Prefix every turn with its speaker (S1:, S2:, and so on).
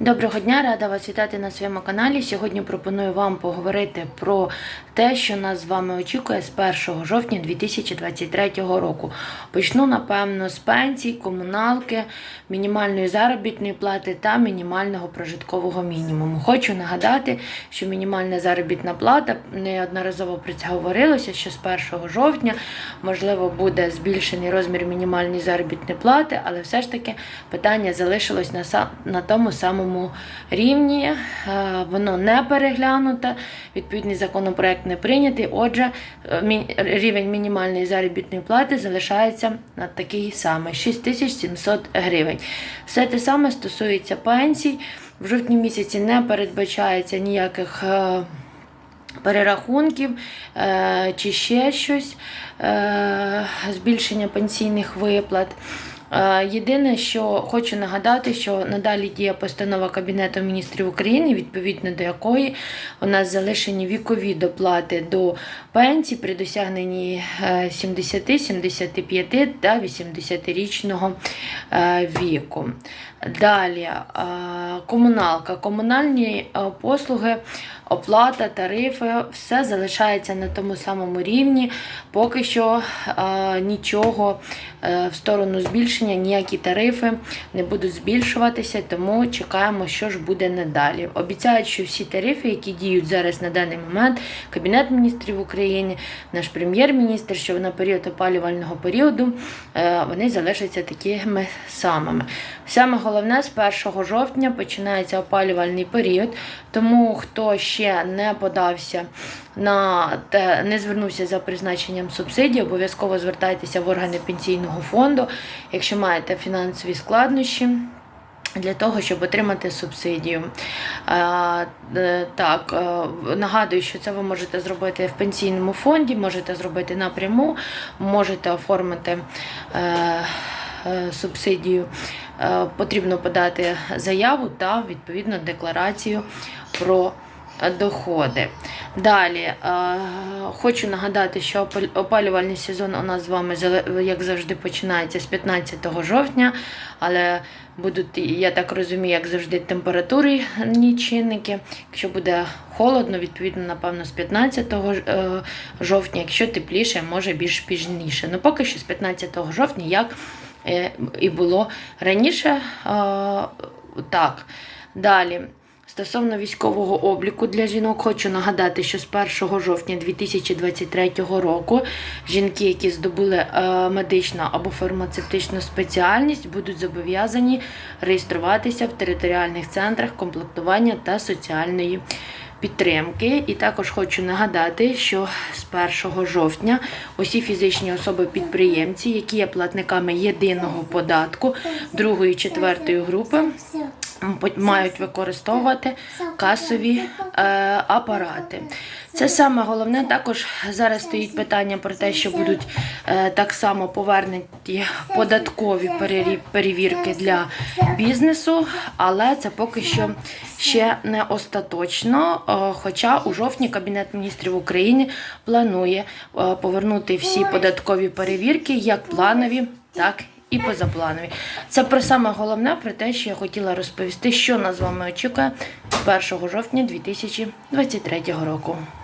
S1: Доброго дня, рада вас вітати на своєму каналі. Сьогодні пропоную вам поговорити про те, що нас з вами очікує з 1 жовтня 2023 року. Почну, напевно, з пенсій, комуналки, мінімальної заробітної плати та мінімального прожиткового мінімуму. Хочу нагадати, що мінімальна заробітна плата неодноразово про це говорилося, що з 1 жовтня можливо буде збільшений розмір мінімальної заробітної плати, але все ж таки питання залишилось на, тому самому рівні. Е, Воно не переглянуте, відповідний законопроект не прийнятий. Отже, е, рівень мінімальної заробітної плати залишається на такий самий 6700 гривень. Все те саме стосується пенсій. В жовтні місяці не передбачається ніяких. е, перерахунків чи ще щось, збільшення пенсійних виплат. Е, Єдине, що хочу нагадати, що надалі діє постанова Кабінету міністрів України, відповідно до якої у нас залишені вікові доплати до пенсій при досягненні е, 70, 75 та 80-річного е, віку. Далі е, комуналка, комунальні е, послуги, оплата, тарифи, все залишається на тому самому рівні. Поки що е, нічого е, в сторону збільшення, ніякі тарифи не будуть збільшуватися, тому чекаємо, що ж буде надалі. Обіцяють, що всі тарифи, які діють зараз на даний момент, Кабінет міністрів України, наш прем'єр-міністр, що на період опалювального періоду е, вони залишаться такими самими. Саме головне, з 1 жовтня починається опалювальний період, тому хто ще не подався на те, не звернувся за призначенням субсидій, обов'язково звертайтеся в органи пенсійного фонду, якщо маєте фінансові складнощі. Для того, щоб отримати субсидію. Е, так, е, нагадую, що це ви можете зробити в пенсійному фонді, можете зробити напряму, можете оформити е, субсидію. Потрібно подати заяву та відповідно декларацію про доходи. Далі е, хочу нагадати, що опалювальний сезон у нас з вами як завжди починається з 15 жовтня, але будуть, я так розумію, як завжди, температурні чинники. Якщо буде холодно, відповідно, напевно, з 15 е, жовтня, якщо тепліше, може більш пізніше. Ну поки що з 15 жовтня, як е, і було раніше. Так. Далі. Стосовно військового обліку для жінок, хочу нагадати, що з 1 жовтня 2023 року жінки, які здобули е, медичну або фармацевтичну спеціальність, будуть зобов'язані реєструватися в територіальних центрах комплектування та соціальної підтримки. І також хочу нагадати, що з 1 жовтня усі фізичні особи-підприємці, які є платниками єдиного податку другої четвертої групи, мають використовувати касові е, апарати. Це саме головне. Також зараз стоїть питання про те, що будуть е, так само повернуті податкові перевірки для бізнесу, але це поки що ще не остаточно. Е, Хоча у жовтні Кабінет міністрів України планує повернути всі податкові перевірки, як планові, так і позапланові. Це про саме головне, про те, що я хотіла розповісти, що нас з вами очікує 1 жовтня 2023 року.